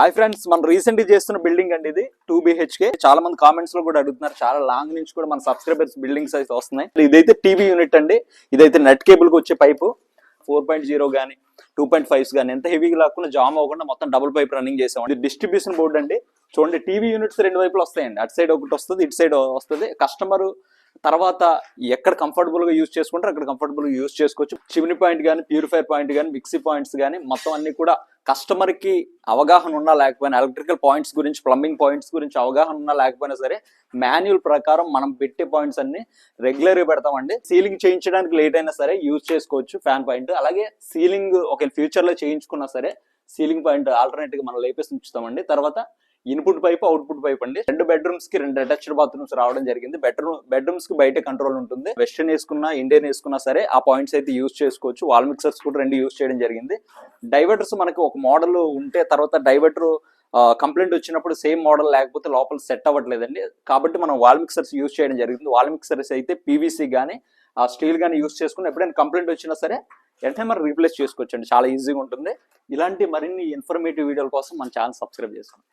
Hi friends మనం recent చేస్తున్న building అండి ఇది టూ బిహెచ్కే. చాలా మంది కామెంట్స్లో కూడా అడుగుతున్నారు చాలా లాంగ్ నుంచి కూడా మన సబ్స్క్రైబర్స్ బిల్డింగ్స్ అయితే వస్తున్నాయి. ఇదైతే టీవీ యూనిట్ అండి ఇదైతే నెట్ కేబుల్కి వచ్చే పైపు ఫోర్ పాయింట్ జీరో కానీ టూ పాయింట్ ఫైవ్స్ కానీ ఎంత హెవీగా లేకుండా జామ్ అవ్వకుండా మొత్తం డబుల్ పైప్ రన్నింగ్ చేసాం ఇది డిస్ట్రిబ్యూషన్ బోర్డు అండి చూడండి టీవీ యూనిట్స్ రెండు వైపులు వస్తాయండి అటు సైడ్ ఒకటి వస్తుంది ఇటు సైడ్ వస్తుంది. కస్టమర్ తర్వాత ఎక్కడ కంఫర్టబుల్గా యూజ్ చేసుకుంటారు అక్కడ కంఫర్టబుల్గా యూజ్ చేసుకోవచ్చు. చిమ్ని పాయింట్ కానీ ప్యూరిఫైర్ పాయింట్ కానీ మిక్సీ పాయింట్స్ కానీ మొత్తం అన్ని కూడా కస్టమర్కి అవగాహన ఉన్నా లేకపోయినా ఎలక్ట్రికల్ పాయింట్స్ గురించి ప్లంబింగ్ పాయింట్స్ గురించి అవగాహన ఉన్నా లేకపోయినా సరే మాన్యువల్ ప్రకారం మనం పెట్టే పాయింట్స్ అన్ని రెగ్యులర్గా పెడతామండి. సీలింగ్ చేయించడానికి లేట్ అయినా సరే యూజ్ చేసుకోవచ్చు ఫ్యాన్ పాయింట్. అలాగే సీలింగ్ ఒక ఫ్యూచర్లో చేయించుకున్నా సరే సీలింగ్ పాయింట్ ఆల్టర్నేట్గా మనం లేపేసి ఉంచుతామండి. తర్వాత ఇన్పుట్ పైప్ అవుట్పుట్ పైప్ అండి. రెండు బెడ్రూమ్స్కి రెండు అటాచ్డ్ బాత్రూమ్స్ రావడం జరిగింది. బెడ్రూమ్ బెడ్రూమ్స్కి బయట కంట్రోల్ ఉంటుంది. వెస్టర్న్ వేసుకున్నా ఇండియన్ వేసుకున్నా సరే ఆ పాయింట్స్ అయితే యూజ్ చేసుకోవచ్చు. వాల్ మిక్సర్స్ కూడా రెండు యూజ్ చేయడం జరిగింది. డైవర్టర్స్ మనకి ఒక మోడల్ ఉంటే తర్వాత డైవర్టర్ కంప్లైంట్ వచ్చినప్పుడు సేమ్ మోడల్ లేకపోతే లోపల సెట్ అవ్వట్లేదండి. కాబట్టి మనం వాల్ మిక్సర్స్ యూజ్ చేయడం జరిగింది. వాల్ మిక్సర్స్ అయితే పీవీసీ కానీ స్టీల్ కానీ యూజ్ చేసుకుని ఎప్పుడైనా కంప్లైంట్ వచ్చినా సరే వెంటనే మనం రీప్లేస్ చేసుకోవచ్చు అండి చాలా ఈజీగా ఉంటుంది. ఇలాంటి మరిన్ని ఇన్ఫర్మేటివ్ వీడియోల కోసం మన ఛానల్ సబ్స్క్రైబ్ చేసుకోండి.